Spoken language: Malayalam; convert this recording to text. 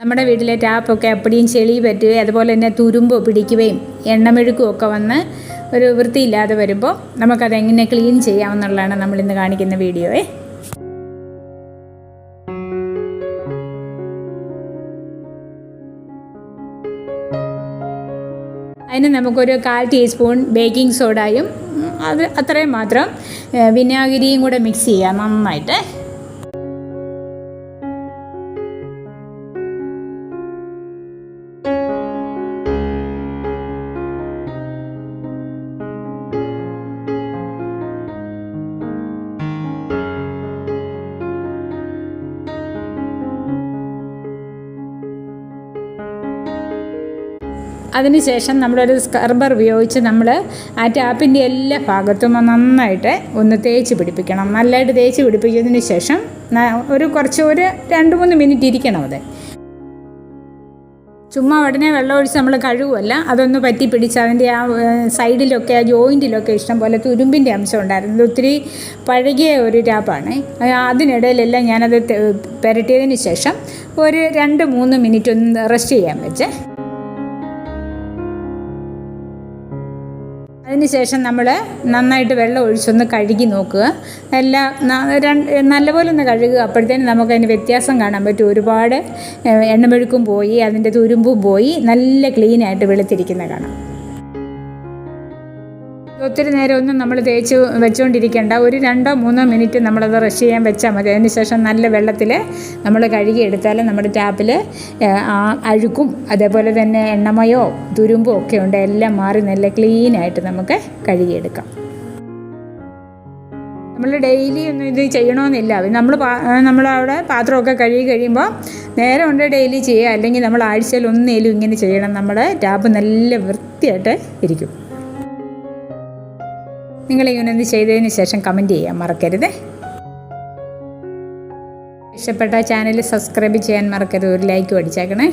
നമ്മുടെ വീട്ടിലെ ടാപ്പൊക്കെ അപ്പടിയും ചെളി പറ്റുകയും അതുപോലെ തന്നെ തുരുമ്പ് പിടിക്കുകയും എണ്ണമെഴുക്കും ഒക്കെ വന്ന് ഒരു വൃത്തിയില്ലാതെ വരുമ്പോൾ നമുക്കത് എങ്ങനെ ക്ലീൻ ചെയ്യാമെന്നുള്ളതാണ് നമ്മളിന്ന് കാണിക്കുന്ന വീഡിയോയെ. അതിന് നമുക്കൊരു കാൽ ടീസ്പൂൺ ബേക്കിംഗ് സോഡയും അത് അത്രയും മാത്രം വിനാഗിരിയും കൂടെ മിക്സ് ചെയ്യാം നന്നായിട്ട്. അതിനുശേഷം നമ്മളൊരു സ്കർബർ ഉപയോഗിച്ച് നമ്മൾ ആ ടാപ്പിന്റെ എല്ലാ ഭാഗത്തും നന്നായിട്ട് ഒന്ന് തേച്ച് പിടിപ്പിക്കണം. നല്ലതായിട്ട് തേച്ച് പിടിപ്പിച്ചതിന് ശേഷം ഒരു കുറച്ച് ഒരു രണ്ട് മൂന്ന് മിനിറ്റ് ഇരിക്കണം അത്. ചുമ്മാ ഉടനെ വെള്ളം ഒഴിച്ച് നമ്മൾ കഴുകുമല്ല അതൊന്ന് പറ്റി പിടിച്ച് അതിന്റെ ആ സൈഡിലൊക്കെ ആ ജോയിന്റിലൊക്കെ ഇഷ്ടം പോലെ തുരുമ്പിന്റെ അംശം ഉണ്ടായിരുന്നു. ഒത്തിരി പഴകിയ ഒരു ടാപ്പാണ്. അതിനിടയിലെല്ലാം ഞാനത് പുരട്ടിയതിന് ശേഷം ഒരു രണ്ട് മൂന്ന് മിനിറ്റ് ഒന്ന് റെസ്റ്റ് ചെയ്യാൻ വെച്ചേ. അതിനുശേഷം നമ്മൾ നന്നായിട്ട് വെള്ളം ഒഴിച്ചൊന്ന് കഴുകി നോക്കുക. എല്ലാം നല്ലപോലെ ഒന്ന് കഴുകുക. അപ്പോഴത്തേനും നമുക്ക് അതിന് വ്യത്യാസം കാണാൻ പറ്റും. ഒരുപാട് എണ്ണമെഴുക്കും പോയി അതിന്റെ തുരുമ്പും പോയി നല്ല ക്ലീനായിട്ട് വെളുത്തിരിക്കുന്ന കാണാം. ഒത്തിരി നേരം ഒന്നും നമ്മൾ തേച്ച് വെച്ചുകൊണ്ടിരിക്കേണ്ട ഒരു രണ്ടോ മൂന്നോ മിനിറ്റ് നമ്മളത് റഷ് ചെയ്യാൻ വെച്ചാൽ മതി. അതിനുശേഷം നല്ല വെള്ളത്തിൽ നമ്മൾ കഴുകിയെടുത്താൽ നമ്മുടെ ടാപ്പിൽ ആ അഴുക്കും അതേപോലെ തന്നെ എണ്ണമയോ തുരുമ്പോ ഒക്കെ ഉണ്ട്. എല്ലാം മാറി നല്ല ക്ലീനായിട്ട് നമുക്ക് കഴുകിയെടുക്കാം നമ്മൾ ഡെയിലി ഒന്നും ഇത് ചെയ്യണമെന്നില്ല നമ്മൾ നമ്മളവിടെ പാത്രമൊക്കെ കഴുകി കഴിയുമ്പോൾ നേരെ ഉണ്ട് ഡെയിലി ചെയ്യുക. അല്ലെങ്കിൽ നമ്മൾ ആഴ്ചയിൽ ഒന്നേലും ഇങ്ങനെ ചെയ്യണം. നമ്മുടെ ടാപ്പ് നല്ല വൃത്തിയായിട്ട് ഇരിക്കും. നിങ്ങളിങ്ങനെ ഒന്ന് ചെയ്തതിന് ശേഷം കമന്റ് ചെയ്യാൻ മറക്കരുത്. ഇഷ്ടപ്പെട്ട ചാനൽ സബ്സ്ക്രൈബ് ചെയ്യാൻ മറക്കരുത്. ഒരു ലൈക്ക് അടിച്ചേക്കണേ.